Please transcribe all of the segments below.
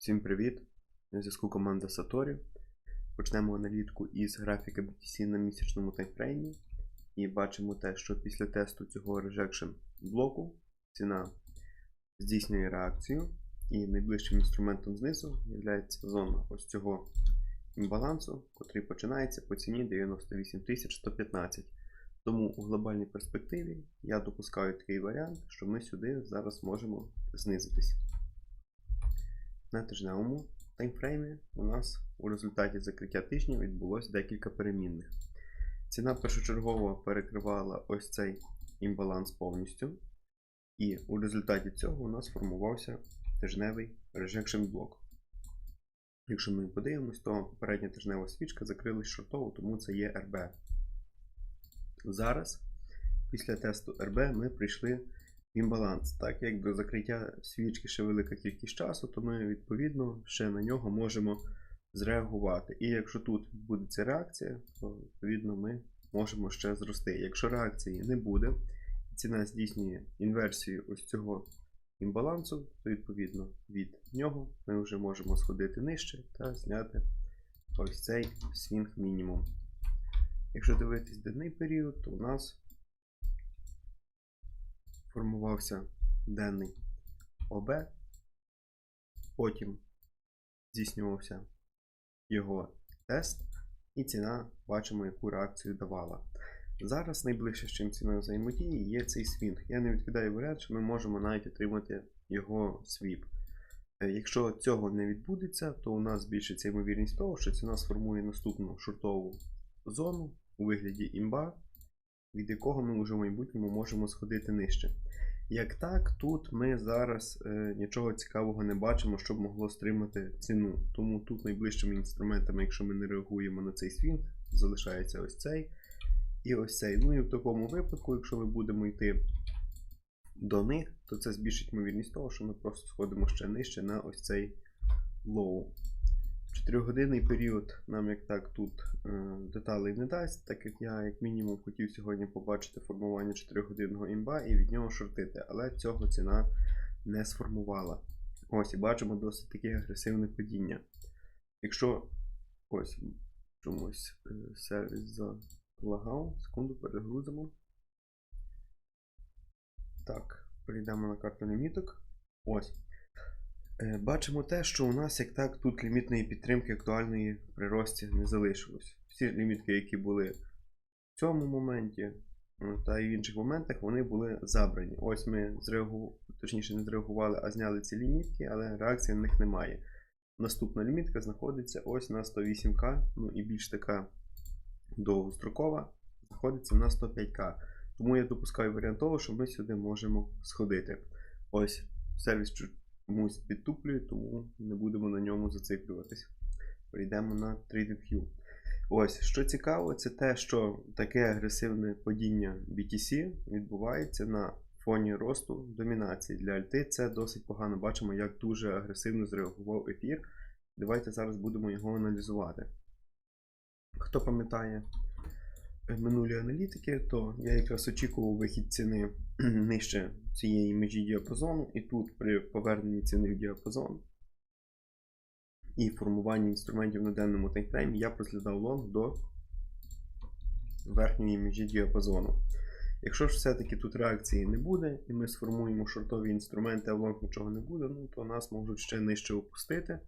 Всім привіт! На зв'язку команда Satori. Почнемо аналітику із графіки BTC на місячному таймфреймі. І бачимо те, що після тесту цього rejection блоку ціна здійснює реакцію. І найближчим інструментом знизу є зона ось цього імбалансу, котрий починається по ціні 98 115. Тому у глобальній перспективі я допускаю такий варіант, що ми сюди зараз можемо знизитись. На тижневому таймфреймі у нас у результаті закриття тижня відбулося декілька перемінних. Ціна першочергово перекривала ось цей імбаланс повністю. І у результаті цього у нас формувався тижневий rejection блок. Якщо ми подивимось, то попередня тижнева свічка закрилась шортово, тому це є RB. Зараз, після тесту RB, ми прийшли імбаланс. Так як до закриття свічки ще велика кількість часу, то ми відповідно ще на нього можемо зреагувати. І якщо тут буде ця реакція, то відповідно ми можемо ще зрости. Якщо реакції не буде, ціна здійснює інверсію ось цього імбалансу, то відповідно від нього ми вже можемо сходити нижче та зняти ось цей свінг мінімум. Якщо дивитись денний період, то у нас формувався денний ОБ, потім здійснювався його тест, і ціна бачимо, яку реакцію давала. Зараз найближче, з чим ціною взаємодії, є цей свінг. Я не відкидаю варіант, що ми можемо навіть отримати його свіп. Е, Якщо цього не відбудеться, то у нас збільшиться ймовірність того, що ціна сформує наступну шортову зону у вигляді імба, від якого ми вже в майбутньому можемо сходити нижче. Як так, тут ми зараз е, нічого цікавого не бачимо, щоб могло стримати ціну. Тому тут найближчими інструментами, якщо ми не реагуємо на цей свінг, залишається ось цей і ось цей. Ну і в такому випадку, якщо ми будемо йти до них, то це збільшить ймовірність того, що ми просто сходимо ще нижче на ось цей лоу. 4-годинний період нам як так тут е, деталей не дасть, так як я як мінімум хотів сьогодні побачити формування 4-годинного імба і від нього шортити, але цього ціна не сформувала. Ось і бачимо досить таке агресивне падіння. Якщо ось чомусь е, сервіс залагав, секунду перегрузимо. Так, перейдемо на карту ліміток. Ось. Е, Бачимо те, що у нас як так тут лімітної підтримки актуальної при рості не залишилось. Всі лімітки, які були в цьому моменті е, та і в інших моментах, вони були забрані. Ось ми зреагували, точніше не зреагували, а зняли ці лімітки, але реакції на них немає. Наступна лімітка знаходиться ось на 108к, ну і більш така довгострокова, знаходиться на 105к. Тому я допускаю варіант того, що ми сюди можемо сходити. Ось сервіс чомусь підтуплює, тому не будемо на ньому зациклюватись. Перейдемо на TradingView. Ось, що цікаво, це те, що таке агресивне падіння BTC відбувається на фоні росту домінації. Для альти це досить погано. Бачимо, як дуже агресивно зреагував ефір. Давайте зараз будемо його аналізувати. Хто пам'ятає минулі аналітики, то я якраз очікував вихід ціни нижче цієї межі діапазону, і тут при поверненні ціни в діапазон і формуванні інструментів на денному таймфреймі я прослідав лонг до верхньої межі діапазону. Якщо ж все-таки тут реакції не буде, і ми сформуємо шортові інструменти, а лонг нічого не буде, ну то нас можуть ще нижче опустити.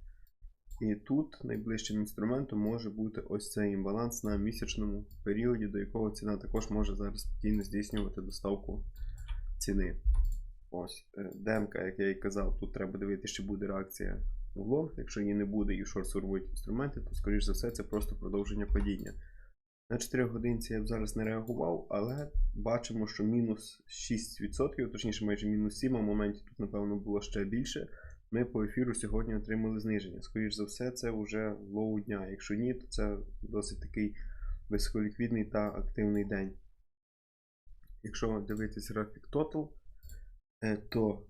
І тут найближчим інструментом може бути ось цей імбаланс на місячному періоді, до якого ціна також може зараз спокійно здійснювати доставку ціни. Ось, е, демка, як я і казав, тут треба дивитися, чи буде реакція в лонг. Якщо її не буде і шорт сформують інструменти, то, скоріш за все, це просто продовження падіння. На 4 годинці я б зараз не реагував, але бачимо, що мінус 6%, точніше майже мінус 7, а в моменті тут, напевно, було ще більше. Ми по ефіру сьогодні отримали зниження. Скоріше за все, це вже лоу дня. Якщо ні, то це досить такий високоліквідний та активний день. Якщо дивитись графік Total, е, то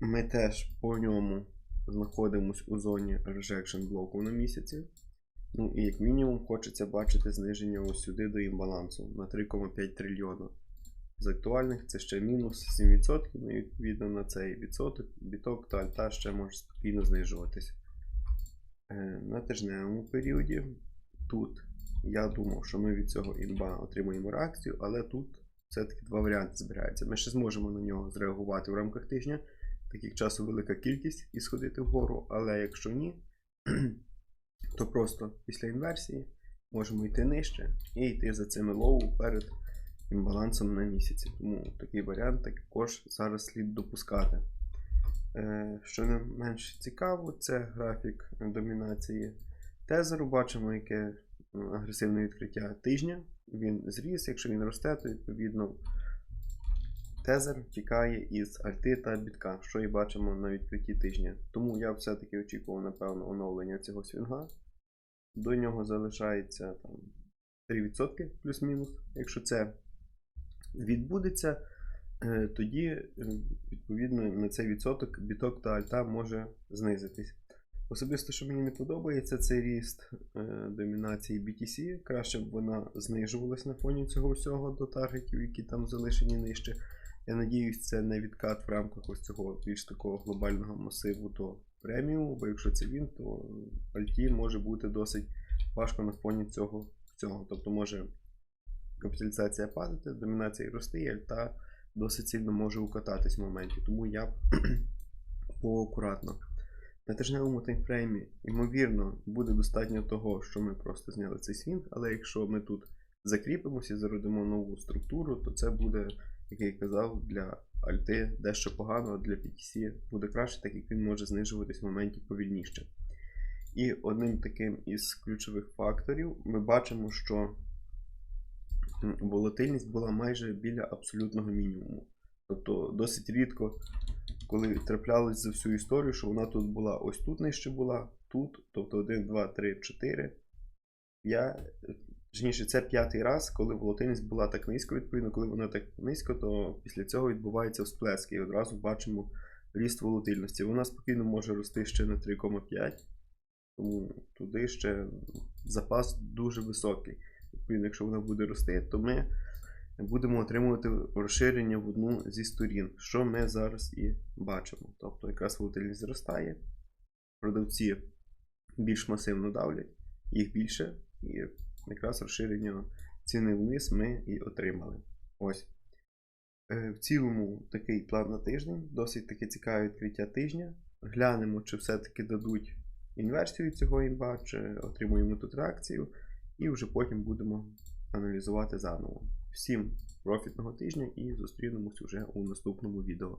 ми теж по ньому знаходимося у зоні rejection блоку на місяці. Ну і як мінімум хочеться бачити зниження ось сюди до імбалансу на 3,5 трильйона. З актуальних це ще мінус 7%, ну і відповідно на цей відсоток, біток та альта ще може спокійно знижуватися. Е, На тижневому періоді тут я думав, що ми від цього імба отримуємо реакцію, але тут все-таки два варіанти збираються. Ми ще зможемо на нього зреагувати в рамках тижня, так як часу велика кількість і сходити вгору, але якщо ні, то просто після інверсії можемо йти нижче і йти за цими лоу перед імбалансом на місяці. Тому такий варіант також зараз слід допускати. Е, Що не менш цікаво, це графік домінації тезеру. Бачимо, яке агресивне відкриття тижня. Він зріс, якщо він росте, то відповідно тезер тікає із альти та бітка, що і бачимо на відкритті тижня. Тому я все-таки очікував, напевно, оновлення цього свінга. До нього залишається там 3% плюс-мінус. Якщо це відбудеться, е, тоді е, відповідно на цей відсоток біток та альта може знизитись. Особисто, що мені не подобається, це ріст е, домінації BTC. Краще б вона знижувалась на фоні цього всього до таргетів, які там залишені нижче. Я надіюсь, це не відкат в рамках ось цього більш такого глобального масиву до преміуму, бо якщо це він, то альті може бути досить важко на фоні цього всього. Тобто може капіталізація падати, домінація рости, і альта досить сильно може укататись в моменті. Тому я поакуратно. На тижневому таймфреймі, ймовірно, буде достатньо того, що ми просто зняли цей свінг, але якщо ми тут закріпимося і зародимо нову структуру, то це буде, як я і казав, для альти дещо погано, а для PTC буде краще, так як він може знижуватись в моменті повільніше. І одним таким із ключових факторів ми бачимо, що волатильність була майже біля абсолютного мінімуму. Тобто досить рідко, коли траплялось за всю історію, що вона тут була, ось тут нижче була, тут, тобто 1, 2, 3, 4. Я, точніше, це п'ятий раз, коли волатильність була так низько, відповідно, коли вона так низько, то після цього відбувається всплеск, і одразу бачимо ріст волатильності. Вона спокійно може рости ще на 3,5, тому туди ще запас дуже високий. Відповідно, якщо вона буде рости, то ми будемо отримувати розширення в одну зі сторін, що ми зараз і бачимо. Тобто якраз волатильність зростає, продавці більш масивно давлять, їх більше, і якраз розширення ціни вниз ми і отримали. Ось. Е, В цілому такий план на тиждень, досить таки цікаве відкриття тижня. Глянемо, чи все-таки дадуть інверсію цього імба, чи отримуємо тут реакцію, і вже потім будемо аналізувати заново. Всім профітного тижня і зустрінемось уже у наступному відео.